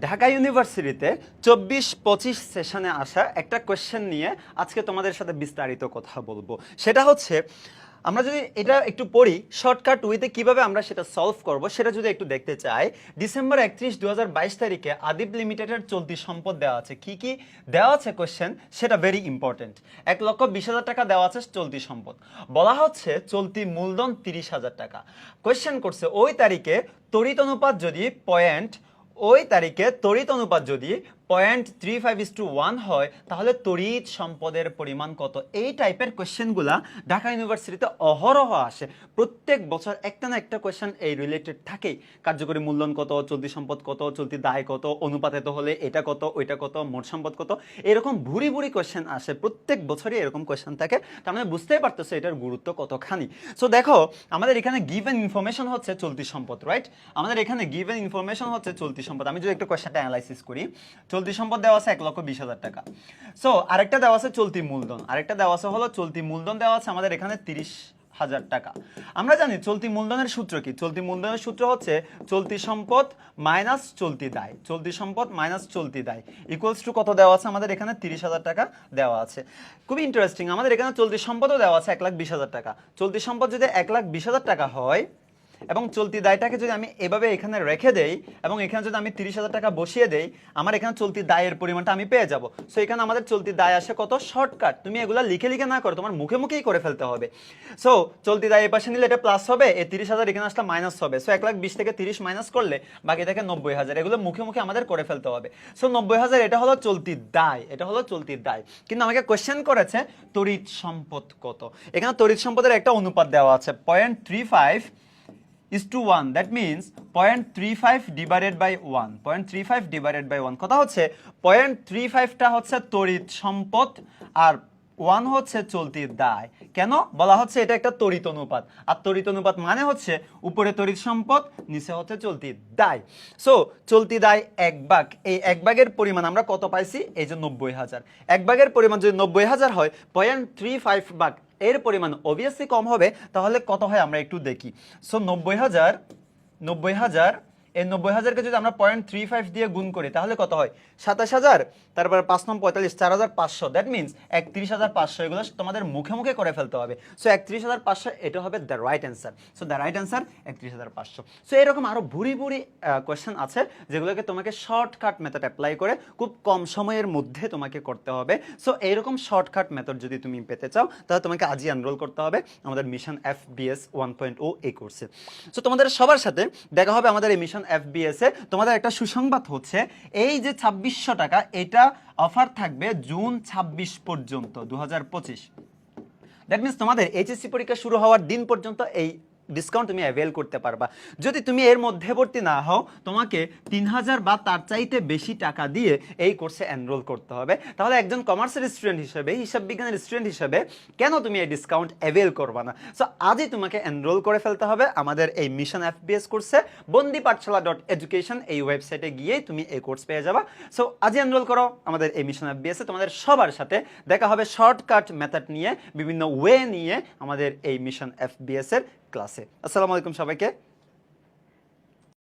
ঢাকা ইউনিভার্সিটিতে চব্বিশ পঁচিশ সেশনে আসা একটা কোয়েশ্চেন নিয়ে আজকে তোমাদের সাথে বিস্তারিত কথা বলব। সেটা হচ্ছে, আমরা যদি এটা একটু পড়ি শর্টকাট ওয়েতে কীভাবে আমরা সেটা সলভ করব, সেটা যদি একটু দেখতে চাই, ডিসেম্বর একত্রিশ দু বাইশ তারিখে আদিব লিমিটেডের চলতি সম্পদ দেওয়া আছে। কি কি দেওয়া আছে কোয়েশ্চেন সেটা ভেরি ইম্পর্টেন্ট এক লক্ষ বিশ হাজার টাকা দেওয়া আছে চলতি সম্পদ। বলা হচ্ছে চলতি মূলধন তিরিশ হাজার টাকা। কোয়েশ্চেন করছে, ওই তারিখে তড়িৎ অনুপাত যদি পয়েন্ট ওই তারিখে তড়িৎ অনুপাত যদি point three five is two one হয়, তাহলে তড়িৎ সম্পদের পরিমাণ কত? এই টাইপের কোয়েশ্চেনগুলা ঢাকা ইউনিভার্সিটিতে অহরহ আসে। প্রত্যেক বছর একটা না একটা কোয়েশ্চেন এই রিলেটেড থাকেই। কার্যকরী মূল্যায়ন কত, চলতি সম্পদ কত, চলতি দায় কত অনুপাতিত হলে এটা কত, ওইটা কত, মোট সম্পদ কত, এরকম ভুরি ভুরি কোয়েশ্চেন আসে। প্রত্যেক বছরই এরকম কোয়েশ্চেন থাকে। তার মানে বুঝতেই পারতেছে এটার গুরুত্ব কতখানি। সো দেখো, আমাদের এখানে গিভেন ইনফরমেশন হচ্ছে চলতি সম্পদ রাইট আমাদের এখানে গিভেন ইনফরমেশন হচ্ছে চলতি সম্পদ। আমি যদি একটা কোয়েশ্চেনটা অ্যানালাইসিস করি চলতি সম্পদ দেওয়া আছে এক লক্ষ বিশ হাজার টাকা। সো আরেকটা দেওয়া আছে চলতি মূলধন। আরেকটা দেওয়া আছে হলো চলতি মূলধন দেওয়া আছে আমাদের এখানে তিরিশ হাজার টাকা। আমরা জানি চলতি মূলধনের সূত্র কি? চলতি মূলধনের সূত্র হচ্ছে চলতি সম্পদ মাইনাস চলতি দায়। চলতি সম্পদ মাইনাস চলতি দায়। ইকুয়ালস টু কত দেওয়া আছে আমাদের এখানে? তিরিশ হাজার টাকা দেওয়া আছে। খুবই ইন্টারেস্টিং আমাদের এখানে চলতি সম্পদও দেওয়া আছে এক লাখ বিশ হাজার টাকা। চলতি সম্পদ যদি এক লাখ বিশ হাজার টাকা হয় এবং চলতি দায়টাকে যদি আমি এভাবে এখানে রেখে দেই এবং এখানে যদি আমি তিরিশ হাজার টাকা বসিয়ে দেই, আমার এখানে চলতি দায়ের পরিমাণটা আমি পেয়ে যাব। সো এখানে আমাদের চলতি দায় আসে কত? শর্টকাট তুমি এগুলা লিখে লিখে না করো, তোমার মুখে মুখেই করে ফেলতে হবে। সো চলতি দায় এপাশে নিলে এটা প্লাস হবে, এই তিরিশ হাজার এখানে আসলে মাইনাস হবে। সো এক লাখ বিশ থেকে তিরিশ মাইনাস করলে বাকি থাকে নব্বই হাজার। এগুলো মুখে মুখে আমাদের করে ফেলতে হবে। সো নব্বই হাজার এটা হলো চলতি দায়, এটা হলো চলতি দায়। কিন্তু আমাকে কোয়েশ্চেন করেছে, তড়িৎ সম্পদ কত? এখানে তড়িৎ সম্পদের একটা অনুপাত দেওয়া আছে point three five is to 1 that means 0.35 divided by 1 0.35 divided by 1 কথা হচ্ছে 0.35 টা হচ্ছে তড়িৎ সম্পদ আর 1 হচ্ছে চলতি দায়। কেন? বলা হচ্ছে এটা একটা তড়িৎ অনুপাত। আর তড়িৎ অনুপাত মানে হচ্ছে উপরে তড়িৎ সম্পদ, নিচে হচ্ছে চলতি দায়। সো চলতি দায় এক ভাগ। এই এক ভাগের পরিমাণ আমরা কত পাইছি? এই যে নব্বই হাজার। এক পরিমাণ যদি নব্বই হাজার হয় পয়েন্ট থ্রি ফাইভ এর পরিমাণ অবভিয়াসলি কম হবে, তাহলে কত হয় আমরা একটু দেখি। সো নব্বই হাজার নব্বই হাজার এই নব্বই হাজারকে যদি আমরা পয়েন্ট থ্রি ফাইভ দিয়ে গুণ করি, তাহলে কত হয়? সাতাশ হাজার, তারপরে পাঁচ নম্বর পঁয়তাল্লিশ, চার হাজার পাঁচশো। দ্যাট মিনস একত্রিশ হাজার পাঁচশো, এগুলো তোমাদের মুখে মুখে করে ফেলতে হবে। সো একত্রিশ হাজার পাঁচশো, এটা হবে the right answer so the right answer একত্রিশ হাজার পাঁচশো। সো এরকম আরও ভুরি ভুরি কোয়েশ্চেন আছে, যেগুলোকে তোমাকে শর্টকাট মেথড অ্যাপ্লাই করে খুব কম সময়ের মধ্যে তোমাকে করতে হবে। সো এইরকম শর্টকাট মেথড যদি তুমি পেতে চাও, তাহলে তোমাকে আজই এনরোল করতে হবে আমাদের mission F BS one point ও এই কোর্সে সো তোমাদের সবার সাথে দেখা হবে আমাদের এই মিশন এফ এ তোমাদের একটা সুসংবাদ হচ্ছে, এই যে ছাব্বিশশো টাকা, এটা অফার থাকবে জুন ছাব্বিশ পর্যন্ত দু হাজার পঁচিশ। দ্যাট মিনস তোমাদের এইচএসসি পরীক্ষা শুরু হওয়ার দিন পর্যন্ত এই ডিসকাউন্ট তুমি অ্যাভেল করতে পারবা। যদি তুমি এর মধ্যবর্তী না হও, তোমাকে তিন হাজার বা তার চাইতে বেশি টাকা দিয়ে এই কোর্সে এনরোল করতে হবে। তাহলে একজন কমার্সের স্টুডেন্ট হিসেবে, হিসাব বিজ্ঞানের স্টুডেন্ট হিসেবে কেন তুমি এই ডিসকাউন্ট অ্যাভেল করবা না? সো আজই তোমাকে এনরোল করে ফেলতে হবে আমাদের এই মিশন এফবিএস কোর্সে বন্দি পাঠশালা ডট এডুকেশন এই ওয়েবসাইটে গিয়েই তুমি এই কোর্স পেয়ে যাবা। সো আজই এনরোল করো আমাদের এই মিশন এফবিএসে তোমাদের সবার সাথে দেখা হবে শর্টকাট মেথড নিয়ে, বিভিন্ন ওয়ে নিয়ে আমাদের এই মিশন এফবিএস এর ক্লাসে। আসসালামু আলাইকুম সবাইকে।